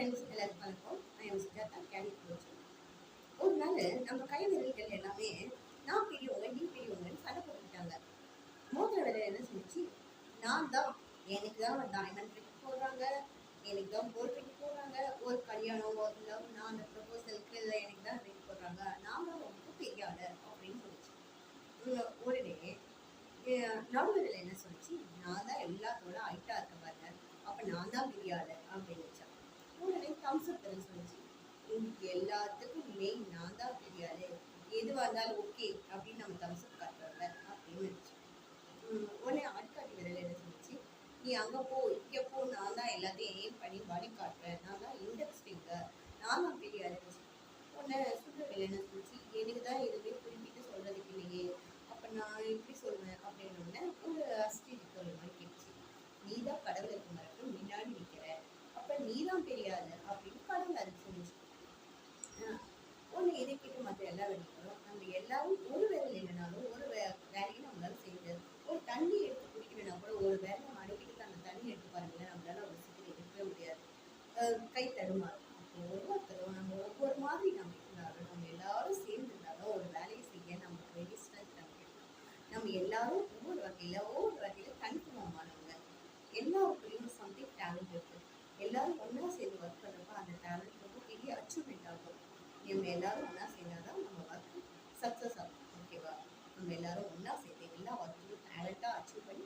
Friends எல்லாருக்கும் வணக்கம். நான் என் சுஜாதா கேடி கோச் ஒரு நாள் நம்ம கை விரல்கள் எல்லாமே நான் பெரியவங்க நீ பெரியவங்கன்னு சண்டை போட்டுக்கிட்டாங்க. மோதிர விரல் என்ன சொல்லிச்சு? நான் தான். எனக்கு தான் டைமண்ட் ட்ரிக் போடுறாங்க. எனக்கு தான் போர் ட்ரிக் போடுறாங்க. ஒரு கல்யாணம் ஒரு லவ் நான் அந்த ப்ரொபோசலுக்கு இல்லை எனக்கு தான் ட்ரிக் போடுறாங்க. நான் தான் ரொம்ப பெரிய ஆளு அப்படின்னு சொல்லிச்சு. உடனே அஹ், என்ன சொல்லிச்சு? நான் தான் எல்லாத்தோட ஹைட்டாக இருக்க பாருங்க. அப்போ நான் தான் பெரிய ஆளு அப்படின்னு வச்சேன் உடனே தம்ஸ் அப் சொல்லிச்சு. உங்களுக்கு எல்லாத்துக்கும் மெயின் நான் தான் தெரியாது. எதுவாக இருந்தாலும் ஓகே அப்படின்னு நம்ம தம்ஸ் அப் காட்டுறோம்ல அப்படின்னு நினச்சி. உடனே ஆட்காட்டி விரல் என்ன சொல்லிச்சு? நீ அங்கே போ இங்கே போ நான் தான் எல்லாத்தையும் ஏம் பண்ணி வழி காட்டுறேன். நான் தான் இண்டெக்ஸ் ஃபிங்கர் நான் தான் பெரிய ஆளு உடனே வேலை என்ன சொல்லிச்சு? எனக்கு தான் எதுவுமே புரியும் சொல்கிறதுக்கு இல்லையே அப்போ நான் எப்படி சொல்லுவேன் அப்படின்னு உடனே ஒரு அஸ்தி இருக்கிற மாதிரி கேட்டுச்சு நீ தான் கடவுளுக்கு மரத்துக்கு முன்னாடி நிற்கிற அப்போ தெரியாது அப்படின்னு கடவுள் அது சொல்லிச்சு ஒன்று இதை மற்ற எல்லா வேலைகளும் நம்ம எல்லாரும் ஒரு வேலை இல்லைனாலும் ஒரு வே வேலையும் நம்மளால செய்யுது ஒரு தண்ணி எடுத்து குடிக்கணும்னா கூட ஒரு வேலை மடக்கிட்டு அந்த தண்ணி எடுத்து பாருங்களேன் நம்மளால ஒரு சீக்கிரம் எடுக்கவே முடியாது. கை தருமா அப்போ ஒவ்வொருத்தரும் நம்ம ஒவ்வொரு மாதிரி நம்ம இருந்தாலும் நம்ம எல்லாரும் சேர்ந்து இருந்தாலும் ஒரு வேலையை செய்ய நமக்கு வேண்டிய ஸ்ட்ரென்த் நமக்கு நம்ம எல்லாரும் ஒவ்வொரு வகையில் ஒவ்வொரு வகையில் தனித்துவமானவங்க. எல்லாருக்குள்ளேயும் சம்திங் டேலண்ட் இருக்குது எல்லாரும் ஒன்றா சேர்ந்து ஒர்க் பண்ணுறப்ப அந்த டேலண்ட் ரொம்ப பெரிய அச்சீவ்மெண்ட் ஆகும். நம்ம எல்லாரும் ஒன்றா சேர்ந்தாதான் நம்ம ஒர்க் சக்ஸஸ் ஆகும். ஓகேவா நம்ம எல்லாரும் ஒன்றா சேர்ந்து எல்லா ஒர்க்கையும் டேலண்ட்டாக அச்சீவ் பண்ணி